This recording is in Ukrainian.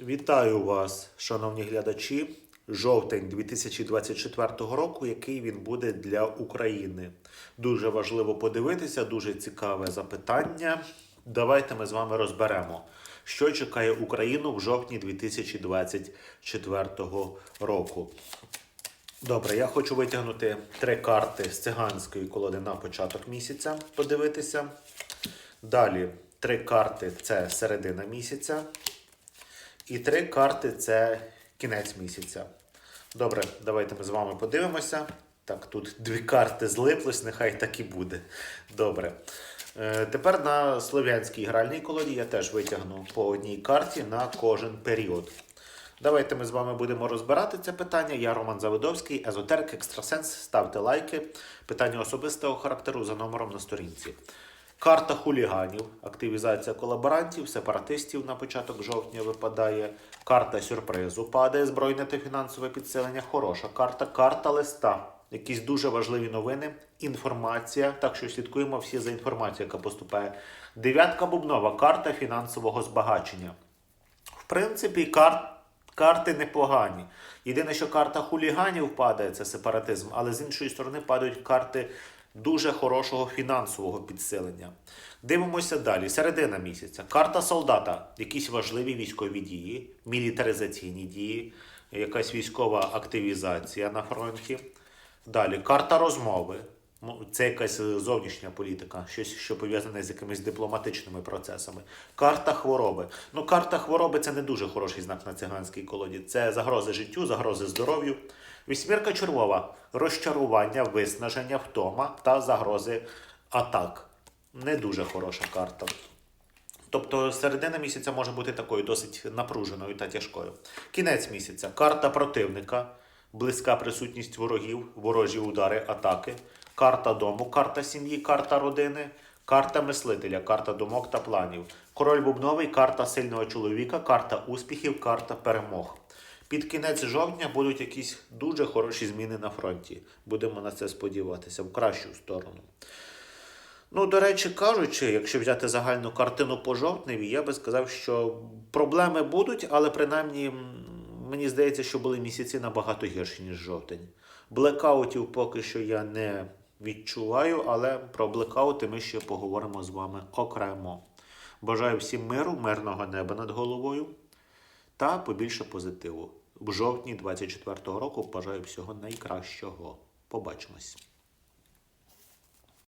Вітаю вас, шановні глядачі. Жовтень 2024 року, який він буде для України. Дуже важливо подивитися, дуже цікаве запитання. Давайте ми з вами розберемо, що чекає Україну в жовтні 2024 року. Добре, я хочу витягнути три карти з циганської колоди на початок місяця, подивитися. Далі три карти це середина місяця. І три карти це кінець місяця. Добре, давайте ми з вами подивимося. Так, тут дві карти злиплись, нехай так і буде. Добре. Е, тепер на слов'янській гральній колоді я теж витягну по одній карті на кожен період. Давайте ми з вами будемо розбирати це питання. Я Роман Завидовський, езотерик, екстрасенс. Ставте лайки. Питання особистого характеру за номером на сторінці. Карта хуліганів, активізація колаборантів, сепаратистів на початок жовтня випадає. Карта сюрпризу падає, збройне та фінансове підсилення. Хороша карта. Карта листа. Якісь дуже важливі новини, інформація. Так що слідкуємо всі за інформацією, яка поступає. Дев'ятка бубнова, карта фінансового збагачення. В принципі, кар... карти непогані. Єдине, що карта хуліганів падає, це сепаратизм, але з іншої сторони падають карти дуже хорошого фінансового підсилення. Дивимося далі. Середина місяця. Карта солдата. Якісь важливі військові дії, мілітаризаційні дії, якась військова активізація на фронті. Далі карта розмови. Ну, Це якась е, зовнішня політика, щось, що пов'язане з якимись дипломатичними процесами. Карта хвороби. Ну, карта хвороби це не дуже хороший знак на циганській колоді. Це загрози життю, загрози здоров'ю. Вісьмірка червова розчарування, виснаження, втома та загрози атак. Не дуже хороша карта. Тобто середина місяця може бути такою досить напруженою та тяжкою. Кінець місяця карта противника, близька присутність ворогів, ворожі удари, атаки, карта дому, карта сім'ї, карта родини, карта мислителя, карта думок та планів. Король бубновий, карта сильного чоловіка, карта успіхів, карта перемог. Під кінець жовтня будуть якісь дуже хороші зміни на фронті. Будемо на це сподіватися в кращу сторону. Ну, до речі, кажучи, якщо взяти загальну картину по жовтневі, я би сказав, що проблеми будуть, але принаймні мені здається, що були місяці набагато гірші, ніж жовтень. Блекаутів поки що я не відчуваю, але про блекаути ми ще поговоримо з вами окремо. Бажаю всім миру, мирного неба над головою та побільше позитиву. В жовтні 24-го року бажаю всього найкращого. Побачимось.